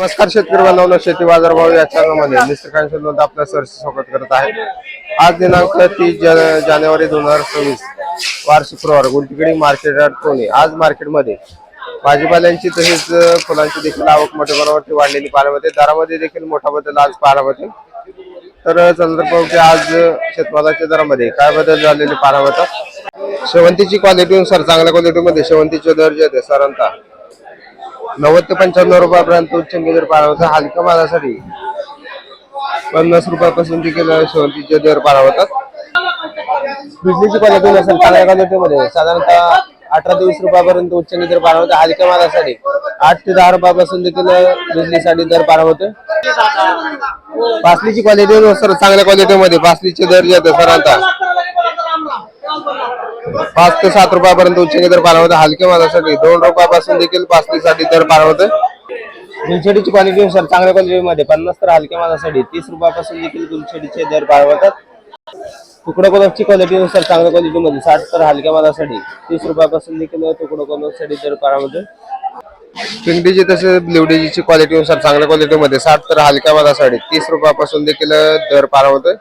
नमस्कार शेतकरी बांधवांनो शेती बाजार भाव या चॅनलमध्ये निसर्गांशी मध्ये आपलं स्वागत करत आहे. आज दिनांक तीस जा- जानेवारी दोन हजार चोवीस वार शुक्रवार गुंटीकडे मार्केट यार्ड पुणे आज मार्केटमध्ये भाजीपाल्यांची तसेच फुलांची देखील आवक मोठ्या प्रमाणावरती वाढलेली पाहायला मिळते. दरामध्ये देखील मोठा बदल आज पाहायला मिळते. तर चंद्रपूर आज शेतमालाच्या दरामध्ये काय बदल झालेले पाहायला मिळतात? शेवंतीची क्वालिटीनुसार चांगल्या क्वालिटीमध्ये शेवंतीचे दर जे आहेत साधारणतः. नव्वद ते पंच्याण्णव रुपयापर्यंत उच्चंगी दर पाळा हलक्या मालासाठी पन्नास रुपयापासून देखील शेवंतीचे दर पाळा होतात बिजलीची क्वालिटी नसेल चांगल्या क्वालिटीमध्ये साधारणतः अठरा ते वीस रुपयापर्यंत उच्चंगी दर पाळा होता हलक्या मालासाठी. आठ ते दहा रुपयापासून देखील बिजलीसाठी दर पाळा होते बासलीची क्वालिटी नुसार चांगल्या क्वालिटीमध्ये बासलीचे दर जे आहेत साधारणतः पाच ते सात रुपयापर्यंत उच्चंगी दर पाला हलक्या मालासाठी दोन रुपयापासून देखील पाचलीसाठी दर पाला गुलछडीची क्वालिटी सर चांगल्या क्वालिटीमध्ये पन्नास तर हलक्या मालासाठी तीस रुपयापासून देखील गुलछडीचे दर पाळवतात तुकडा कोलपची क्वालिटी नुसार चांगल्या क्वालिटीमध्ये साठ तर हलक्या मालासाठी तीस रुपयापासून देखील तुकडा कोलपसाठी दर पाळवते पिंगडीची तसेच लिवडीची क्वालिटी नुसार चांगल्या क्वालिटीमध्ये साठ तर हलक्या मालासाठी तीस रुपयापासून देखील दर पाळवते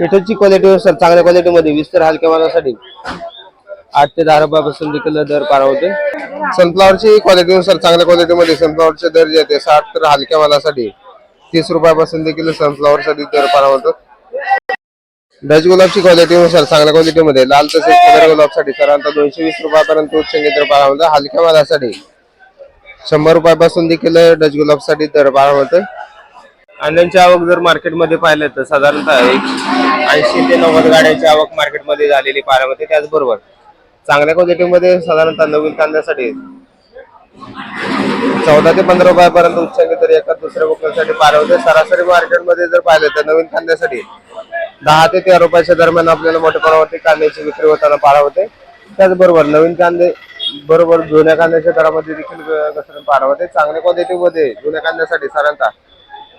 पेट्रोलची क्वालिटी सर चांगल्या क्वालिटीमध्ये वीस तर हलक्या मालासाठी. आठ ते दहा रुपयापासून देखील दर पार होते सनफ्लॉवरची क्वालिटी नुसार चांगल्या क्वालिटीमध्ये सनफ्लॉवरचे दर जे आहेत साठ तर हलक्या मालासाठी तीस रुपयापासून देखील सनफ्लॉवरसाठी दर पार होतो डच गुलाबची क्वालिटी नुसार चांगल्या क्वालिटीमध्ये लाल तसेच कलर गुलाबसाठी साधारणतः दोनशे वीस रुपयापर्यंत उच्चंगी दर पार होतं हलक्या मालासाठी. शंभर रुपयापासून देखील डच गुलाबसाठी दर पार होतं अंड्यांची आवक जर मार्केटमध्ये पाहिलं तर साधारणतः एक ऐंशी ते नव्वद गाड्यांची आवक मार्केटमध्ये झालेली पाहायला मिळते. त्याचबरोबर चांगल्या क्वालिटीमध्ये साधारणतः नवीन कांद्यासाठी चौदा ते पंधरा रुपयापर्यंत उच्चांक तर एका दुसऱ्या बुकसाठी पाहायला होते सरासरी मार्केटमध्ये जर पाहिलं तर नवीन कांद्यासाठी दहा ते तेरा रुपयाच्या दरम्यान आपल्याला मोठ्या प्रमाणावरती कांद्याची विक्री होताना पाहायला होते त्याचबरोबर नवीन कांदे बरोबर जुन्या कांद्याच्या दरामध्ये देखील घसरण पाहायला होते चांगल्या क्वालिटीमध्ये जुन्या कांद्यासाठी साधारणतः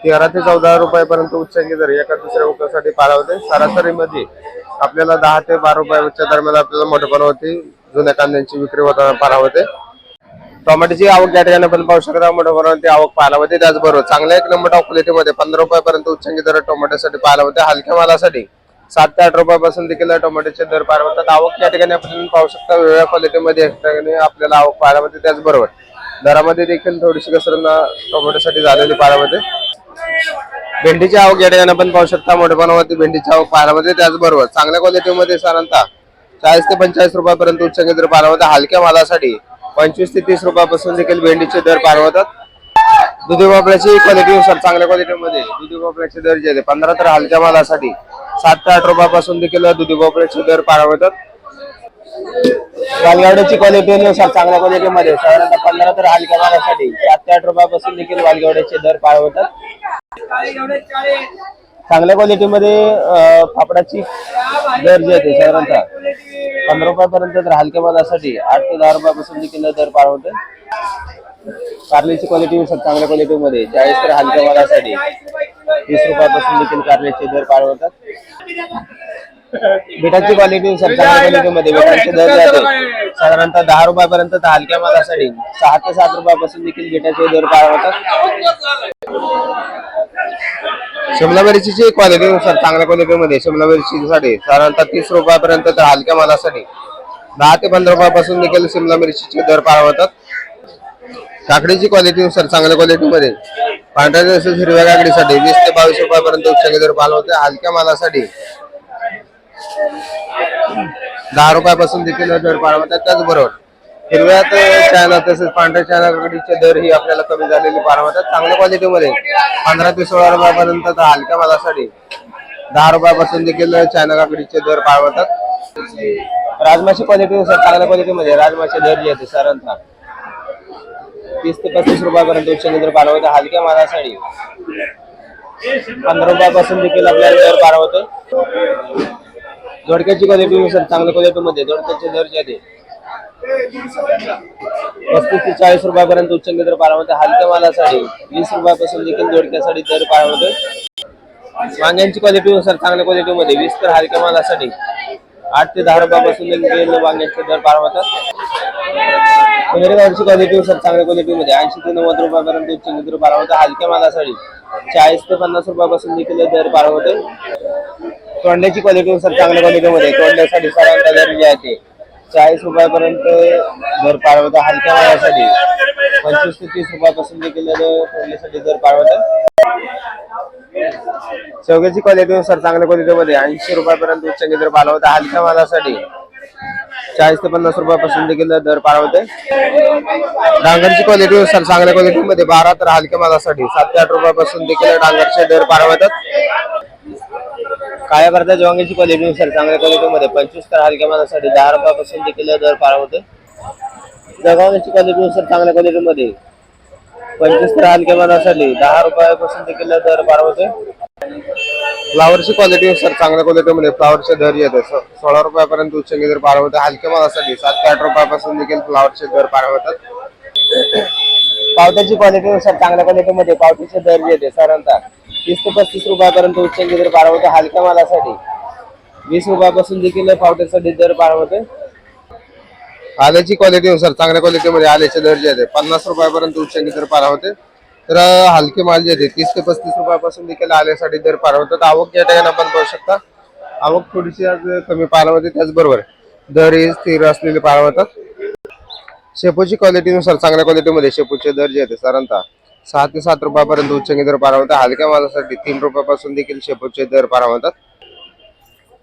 तेरा ते चौदा रुपयापर्यंत उच्चांकी दर एका दुसऱ्या उकासाठी पाळा होते. सरासरीमध्ये आपल्याला दहा ते बारा रुपयाच्या दरम्यान आपल्याला मोठेपणा होती. जुन्या कांद्यांची विक्री होताना पाहायला होते. टोमॅटोची आवक या ठिकाणी पण पाहू शकता. मोठ्या ती आवक पाहायला होते. त्याचबरोबर चांगल्या एक नंबर टॉप क्वालिटीमध्ये पंधरा रुपयापर्यंत उच्चांकी दर टोमॅटोसाठी पाहायला होते. हलक्या मालासाठी सात ते आठ रुपयापासून देखील टोमॅटोचे दर पाहायला होतात. आवक या ठिकाणी आपण पाहू शकता. वेगळ्या क्वालिटीमध्ये आपल्याला आवक पाहायला होते. त्याचबरोबर दरामध्ये देखील थोडीशी घसरण टोमॅटोसाठी झालेली पाहायला होते. भेंडीची आवक या ठिकाणी आपण पाहू शकता. मोठेपणावरती भेंडीची आवक पाहायला त्याचबरोबर चांगल्या क्वालिटीमध्ये साधारणतः चाळीस ते पंचेचाळीस रुपयापर्यंत उच्च दर पारवतात होते हलक्या मालासाठी पंचवीस ते तीस रुपयापासून देखील भेंडीचे दर पारवतात होतात दुधी भोपळ्याची क्वालिटीनुसार चांगल्या क्वालिटीमध्ये दुधी भोपळ्याचे दर जे आहे पंधरा तर हलक्या मालासाठी सात ते आठ रुपयापासून देखील दुधी भोपळ्याचे दर पारवतात होतात वालगावड्याची क्वालिटीनुसार चांगल्या क्वालिटीमध्ये साधारणतः पंधरा तर हलक्या मालासाठी सात ते आठ रुपयापासून देखील वालगावड्याचे दर पाळवतात. चांगल्या क्वालिटीमध्ये फापडाची दर जे आहे साधारणतः पंधरा रुपयापर्यंत तर हलक्या मालासाठी आठ ते दहा रुपयापासून देखील दर पाळ कारल्याची क्वालिटी चांगल्या क्वालिटीमध्ये चाळीस तर हलक्या मालासाठी तीस रुपयापासून देखील कारल्याचे दर पाळवतात. बिटाची क्वालिटी चांगल्या क्वालिटीमध्ये बिटाचे दर जाते. साधारणतः दहा रुपयापर्यंत तर हलक्या मालासाठी. सहा ते सात रुपयापासून देखील बिटाचे दर पाळ होतात. शिमला मिरचीची क्वालिटी नुसार चांगल्या क्वालिटीमध्ये शिमला मिरचीसाठी साधारणतः तीस रुपयापर्यंत तर हलक्या मालासाठी. दहा ते पंधरा रुपयापासून देखील शिमला मिरचीचे दर पाळ होतात. काकडीची क्वालिटी नुसार चांगल्या क्वालिटीमध्ये पांढऱ्या तसेच हिरव्या काकडीसाठी वीस ते बावीस रुपयापर्यंत उच्चांकी दर पाल होते. हलक्या मालासाठी दहा रुपयापासून देखील दर पाळ त्याचबरोबर हिरव्या चायना तसेच पांढऱ्या चायनाकडीचे दर ही आपल्याला कमी झालेली पाहायला मिळतात. चांगल्या क्वालिटीमध्ये पंधरा ते सोळा रुपयापर्यंत तर हलक्या मालासाठी दहा रुपयापासून देखील चायना काकडीचे दर पाळ होतात राजमाची क्वालिटी सर चांगल्या क्वालिटीमध्ये राजमाचे दर जे आहेत साधारणतः तीस ते पस्तीस रुपयापर्यंत उच्च दर पार हलक्या मालासाठी पंधरा रुपयापासून देखील आपल्याला दर पार दोडक्याची क्वालिटी नुसार चांगल्या क्वालिटीमध्ये दोडक्याचे दर पस्तीस ते चाळीस रुपयापर्यंत उच्च दर पार हलक्या मालासाठी वीस रुपयापासून देखील दोडक्यासाठी दर पार वांग्यांची क्वालिटी नुसार चांगल्या क्वालिटीमध्ये वीस तर हलक्या मालासाठी आठ ते दहा रुपयापासून देखील वांग्याचे दर पार होतात क्वालिटी सर चांगल्या क्वालिटीमध्ये ऐंशी ते नव्वद रुपयापर्यंत उच्च मित्र पारा हलक्या मालासाठी चाळीस ते पन्नास रुपयापासून देखील दर पारा तोंड्याची क्वालिटी सर चांगल्या क्वालिटीमध्ये तोंड्यासाठी साधारणतः दर जे आहे ते चाळीस रुपयापर्यंत दर पार हलक्या मालासाठी पंचवीस ते तीस रुपयापासून देखील दर दर पार चौघ्याची शेवग्याची क्वालिटी सर चांगल्या क्वालिटीमध्ये ऐंशी रुपयापर्यंत उच्च दर पार हलक्या मालासाठी. चाळीस ते पन्नास रुपयापासून देखील दर पाळवते. डांगरची क्वालिटी चांगल्या क्वालिटीमध्ये बारा तर हलक्या मालासाठी सात ते आठ रुपयापासून देखील डांगरचे दर पाळवतात. काळ्या भारतात वांग्याची क्वालिटी सर चांगल्या क्वालिटीमध्ये पंचवीस तर हलक्या मालासाठी दहा रुपयापासून देखील दर पार होते जगावांची क्वालिटीनुसार चांगल्या क्वालिटीमध्ये पंचवीस तर हलक्या मालासाठी दहा रुपयापासून देखील दर पार होते फ्लावरची क्वालिटीनुसार चांगल्या क्वालिटीमध्ये फ्लावरचे दर येते सोळा रुपयापर्यंत उच्चंगी दर पार होते हलक्या मानासाठी सात ते आठ रुपयापासून देखील फ्लावरचे दर पार होतात. पावट्याची क्वालिटीनुसार चांगल्या क्वालिटीमध्ये पावट्याचे दर येते साधारणतः. तीस ते पस्तीस रुपयापर्यंत उच्चंगी दर पार होते. हलक्या मालासाठी. वीस रुपयापासून देखील पावट्यासाठी दर पार होते. आल्याची क्वालिटी सर चांगल्या क्वालिटीमध्ये आल्याचे दर जे आहे पन्नास रुपयापर्यंत उच्चंगी दर पार होते. तर हलके माल जे आहे तीस ते पस्तीस रुपयापासून देखील आल्यासाठी दर पार होतात आवक या ठिकाणी आपण पाहू शकता. आवक थोडीशी आज कमी पार होते त्याचबरोबर दर हे स्थिर असलेले पार होतात शेपूची क्वालिटीनुसार चांगल्या क्वालिटीमध्ये शेपूचे दर जे आहेत साधारणतः सहा ते सात रुपयापर्यंत उच्चंगी दर पार होतात हलक्या मालासाठी तीन रुपयापासून देखील शेपूचे दर पार होतात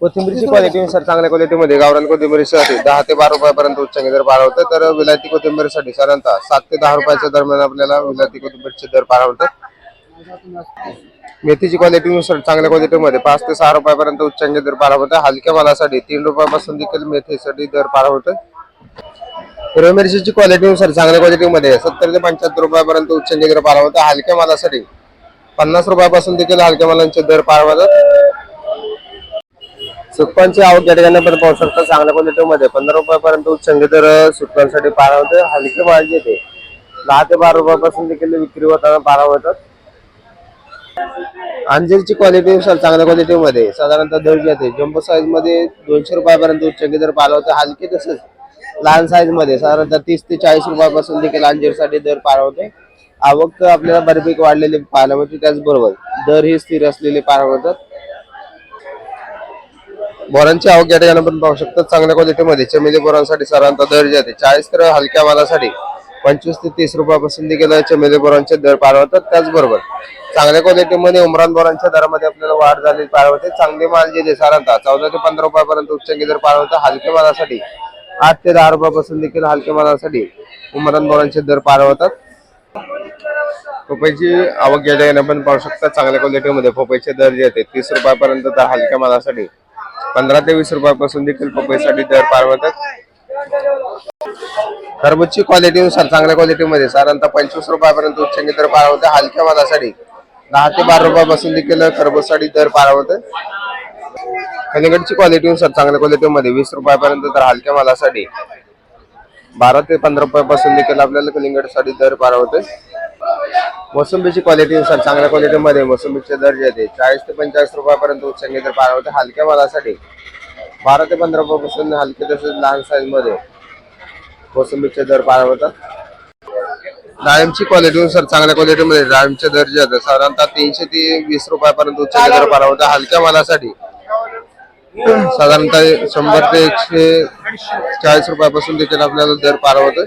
कोथिंबीरची क्वालिटीनुसार चांगल्या क्वालिटीमध्ये गावरान कोथिंबीरीसाठी दहा ते बारा रुपयापर्यंत उच्चांगी दर पार होतात तर विलायती कोथिंबीरीसाठी साधारणतः सात ते दहा रुपयाच्या दरम्यान आपल्याला विलायती कोथिंबीरचे दर पार होतात मेथीची क्वालिटीनुसार चांगल्या क्वालिटीमध्ये पाच ते सहा रुपयापर्यंत उच्चांगी दर पार होतात हलक्या मालासाठी तीन रुपयापासून देखील मेथीसाठी दर पार होतं हिरव्या मिरचीची क्वालिटीनुसार चांगल्या क्वालिटीमध्ये सत्तर ते पंच्याहत्तर रुपयापर्यंत उच्च दर पार हलक्या मालासाठी. पन्नास रुपयापासून देखील हलक्या मालांचे दर पार होतात सुटपांची आवक या ठिकाणी पाहू शकता चांगल्या क्वालिटीमध्ये पंधरा रुपयापर्यंत उच्च दर सुटपांसाठी पारा होते हलके माल येते. ते दहा ते बारा रुपयापासून देखील विक्री होताना पारा होतात अंजीरची क्वालिटी चांगल्या क्वालिटीमध्ये साधारणतः दर येते जम्बो साईजमध्ये दोनशे रुपयापर्यंत उच्चंगी दर पार हलके तसेच लहान साईजमध्ये. साधारणतः तीस ते चाळीस रुपयापासून देखील अंजीरसाठी दर पार होते आवक तर आपल्याला बऱ्यापैकी वाढलेली पाहायला मिळते त्याचबरोबर दर ही स्थिर असलेले पार होतात बोरांची आवक या ठिकाणी आपण पाहू शकतो. चांगल्या क्वालिटीमध्ये चमेली बोरांसाठी साधारणतः दर जे आहे चाळीस तर हलक्या मालासाठी पंचवीस ते तीस रुपयापासून देखील चमेली बोरांचे दर पार होतात त्याचबरोबर चांगल्या क्वालिटीमध्ये उमरान बोरांच्या दरामध्ये आपल्याला वाढ झालेली पार होते चांगले माल जे साधारणतः चौदा ते पंधरा रुपयापर्यंत उच्चंगी दर पार हलक्या मालासाठी आठ ते दहा रुपयापासून देखील हलक्या मालासाठी उमरान बोरांचे दर पार होतात पपईची आवक या ठिकाणी आपण पाहू शकता चांगल्या क्वालिटीमध्ये पपईचे दर जे आहेत तीस रुपयापर्यंत तर हलक्या मालासाठी पंधरा ते वीस रुपयापासून देखील पपईसाठी दर पार होतात खरबूजची क्वालिटीनुसार चांगल्या क्वालिटीमध्ये साधारणतः पंचवीस रुपयापर्यंत उच्चंगी दर पार होते हलक्या मालासाठी दहा ते बारा रुपयापासून देखील खरबूजसाठी दर पार होते कलिंगडची क्वालिटीनुसार चांगल्या क्वालिटीमध्ये वीस रुपयापर्यंत तर हलक्या मालासाठी. बारा ते पंधरा रुपयापासून देखील आपल्याला कलिंगडसाठी दर पार होते मोसंबीची क्वालिटीनुसार चांगल्या क्वालिटीमध्ये मोसंबीचे दर जे आहेत चाळीस ते पंचेचाळीस रुपयापर्यंत उच्चंगी दर पार होते हलक्या मालासाठी. बारा ते पंधरा रुपयापासून हलके तसेच लहान साईजमध्ये मोसंबीचे दर पार होतात. डाळिंबची क्वालिटीनुसार चांगल्या क्वालिटीमध्ये डाळिंबचे दर जे आहेत साधारणतः तीनशे ते वीस रुपयापर्यंत उच्चंगी दर पार होतात हलक्या मालासाठी. साधारणतः शंभर ते एकशे चाळीस रुपयापासून देखील आपल्याला दर पार होतोय.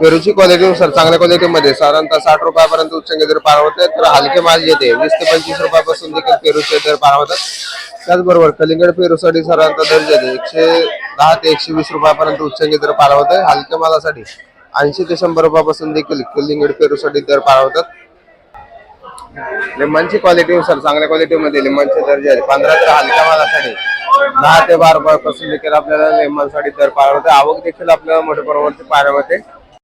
पेरूची क्वालिटीनुसार चांगल्या क्वालिटीमध्ये साधारणतः साठ रुपयापर्यंत उच्चंगी दर पार होते तर हलके माल येते वीस ते पंचवीस रुपयापासून देखील पेरूचे दर पार होतात. त्याचबरोबर कलिंगड पेरूसाठी साधारणतः दर जे एकशे दहा ते एकशे वीस रुपयापर्यंत उच्चंगी दर पार होते हलक्या मालासाठी ऐंशी ते शंभर रुपयापासून देखील कलिंगड पेरूसाठी दर पार लिंबांची क्वालिटी क्वालिटीनुसार चांगल्या क्वालिटीमध्ये लिंबांचे दर दर्जा आहेत पंधरा ते हलक्या मालासाठी. दहा ते बारा रुपयापासून देखील आपल्याला लिंबांसाठी दर पार होते. आवक देखील आपल्याला मोठ्या प्रमाणात पाहायला मिळते.